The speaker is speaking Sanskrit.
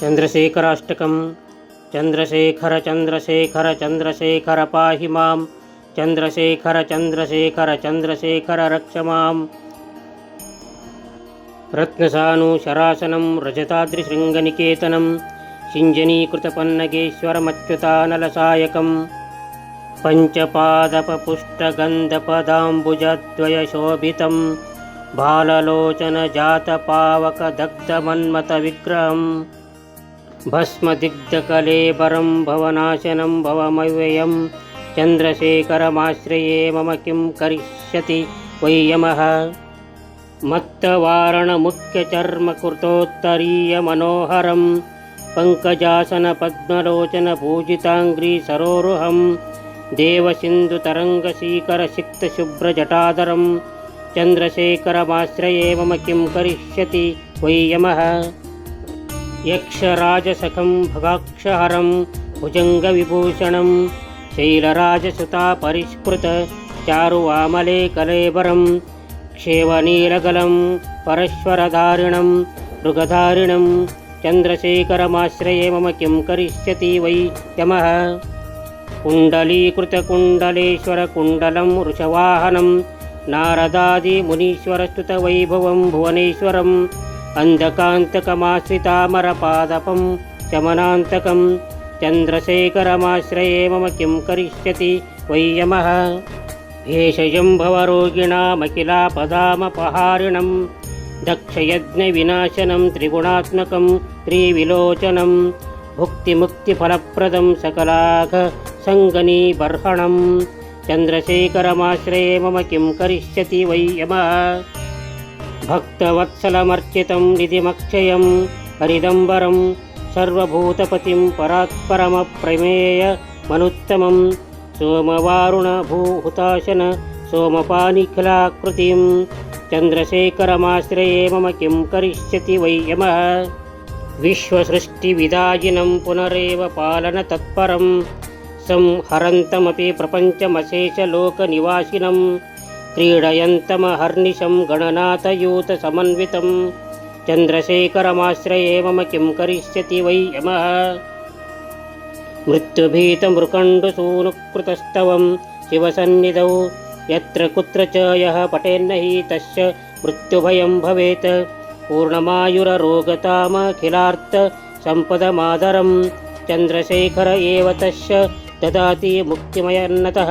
चन्द्रशेखराष्टकं चन्द्रशेखर चन्द्रशेखर चन्द्रशेखर पाहि मां। चन्द्रशेखर चन्द्रशेखर चन्द्रशेखर रक्ष माम् रत्नसानुशरासनं रजताद्रिशृङ्गनिकेतनं। सिञ्जनीकृतपन्नगेश्वरमच्युतानलसायकं पञ्चपादपपुष्टगन्धपदाम्बुजद्वयशोभितं बाललोचनजातपावकदग्धमन्मथविग्रहं भस्मदिग्धकलेबरं भवनाशनं भवमव्ययं। चन्द्रशेखरमाश्रये मम किं करिष्यति वै यमः? मत्तवारणमुख्यचर्मकृतोत्तरीयमनोहरं। पङ्कजासनपद्मलोचनपूजिताङ्घ्रिसरोरुहं देवसिन्धुतरङ्गशीकरसिक्तशुभ्रजटाधरं चन्द्रशेखरमाश्रये मम किं करिष्यति वै यमः यक्षराजसखं भगाक्षहरं भुजङ्गविभूषणं शैलराजसुता परिष्कृत चारुवामले कलेबरं क्षेवनीलगलं परश्वरधारिणं मृगधारिणं चन्द्रशेखरमाश्रये मम किं करिष्यति वै यमः? कुण्डलीकृतकुण्डलेश्वरकुण्डलं वृषवाहनं नारदादिमुनीश्वरस्तुतवैभवं भुवनेश्वरम् अन्धकान्तकमाश्रितामरपादपं शमनान्तकं चन्द्रशेखरमाश्रये मम किं करिष्यति वै यमः। भेषजं भवरोगिणामखिलापदामपहारिणं दक्षयज्ञविनाशनं त्रिगुणात्मकं त्रिविलोचनं भुक्तिमुक्तिफलप्रदं सकलाघसङ्गनीबर्हणं। चन्द्रशेखरमाश्रये मम किं करिष्यति वै यमः भक्तवत्सलमर्चितं निधिमक्षयं हरिदम्बरं सर्वभूतपतिं परात्परमप्रमेयमनुत्तमं सोमवारुणभूहुताशन सोमपानिखिलाकृतिं चन्द्रशेखरमाश्रये मम किं करिष्यति वै यमः? विश्वसृष्टिविदायिनं पुनरेव पालनतत्परं संहरन्तमपि प्रपञ्चमशेषलोकनिवासिनं क्रीडयन्तमहर्निशं गणनाथयूतसमन्वितं। चन्द्रशेखरमाश्रये मम किं करिष्यति वै यमः? मृत्युभीतमृकण्डसूनुकृतस्तवं शिवसन्निधौ। यत्र कुत्र च यः पठेन्न हि तस्य मृत्युभयं भवेत्। पूर्णमायुररोगतामखिलार्थसम्पदमादरं चन्द्रशेखर एव तस्य ददाति मुक्तिमयन्नतः